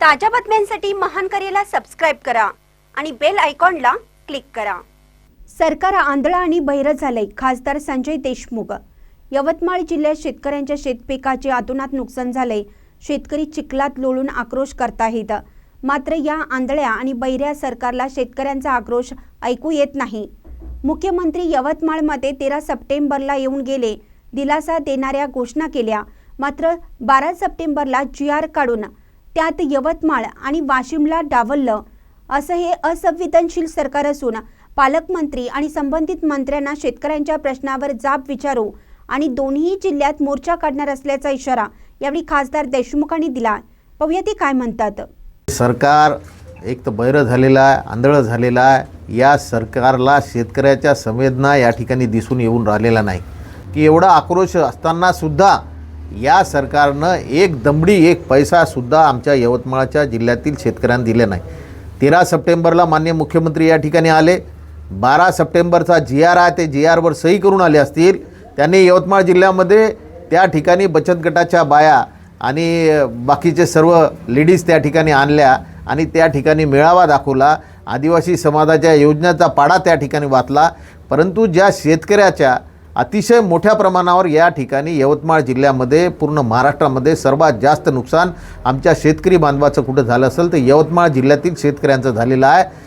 ताज्या बातम्यांसाठी महान करेला सबस्क्राईब करा आणि बेल आयकॉनला क्लिक करा. सरकार आंधळा आणि बहिरं झालंय खासदार संजय देशमुख. यवतमाळ जिल्ह्यात शेतकऱ्यांच्या शेतपिकाचे अतोनात नुकसान झालंय. शेतकरी चिखलात लोळून आक्रोश करताहेत. मात्र या आंधळ्या आणि बहिऱ्या सरकारला शेतकऱ्यांचा आक्रोश ऐकू येत नाही. मुख्यमंत्री यवतमाळमध्ये तेरा सप्टेंबरला येऊन गेले. दिलासा देणाऱ्या घोषणा केल्या. मात्र बारा सप्टेंबरला जी आर काढून त्यात यवतमाळ आणि वाशिमला डावललं. असं हे असंवेदनशील सरकार असून पालकमंत्री आणि संबंधित मंत्र्यांना शेतकऱ्यांच्या प्रश्नावर जाब विचारू आणि दोन्ही जिल्ह्यात मोर्चा काढणार असल्याचा इशारा यावेळी खासदार देशमुखांनी दिला. पाहूया ते काय म्हणतात. सरकार एक तर बैर झालेला आहे आंधळं झालेलं आहे. या सरकारला शेतकऱ्याच्या संवेदना या ठिकाणी दिसून येऊन राहिलेला नाही. की एवढा आक्रोश असतानासुद्धा या सरकारनं एक दमडी एक पैसासुद्धा आमच्या यवतमाळच्या जिल्ह्यातील शेतकऱ्यांना दिले नाही. तेरा सप्टेंबरला मान्य मुख्यमंत्री या ठिकाणी आले. बारा सप्टेंबरचा जी आर आहे ते जी आरवर सही करून आले असतील. त्यांनी यवतमाळ जिल्ह्यामध्ये त्या ठिकाणी बचत गटाच्या बाया आणि बाकीचे सर्व लेडीज त्या ठिकाणी आणल्या आणि त्या ठिकाणी मेळावा दाखवला. आदिवासी समाजाच्या योजनेचा पाडा त्या ठिकाणी वाचला. परंतु ज्या शेतकऱ्याच्या अतिशय मोठ्या प्रमाणावर या ठिकाणी यवतमाळ जिल्ह्यामध्ये पूर्ण महाराष्ट्रामध्ये सर्वात जास्त नुकसान आमच्या शेतकरी बांधवाचं कुठं झालं असेल तर यवतमाळ जिल्ह्यातील शेतकऱ्यांचं झालेलं आहे.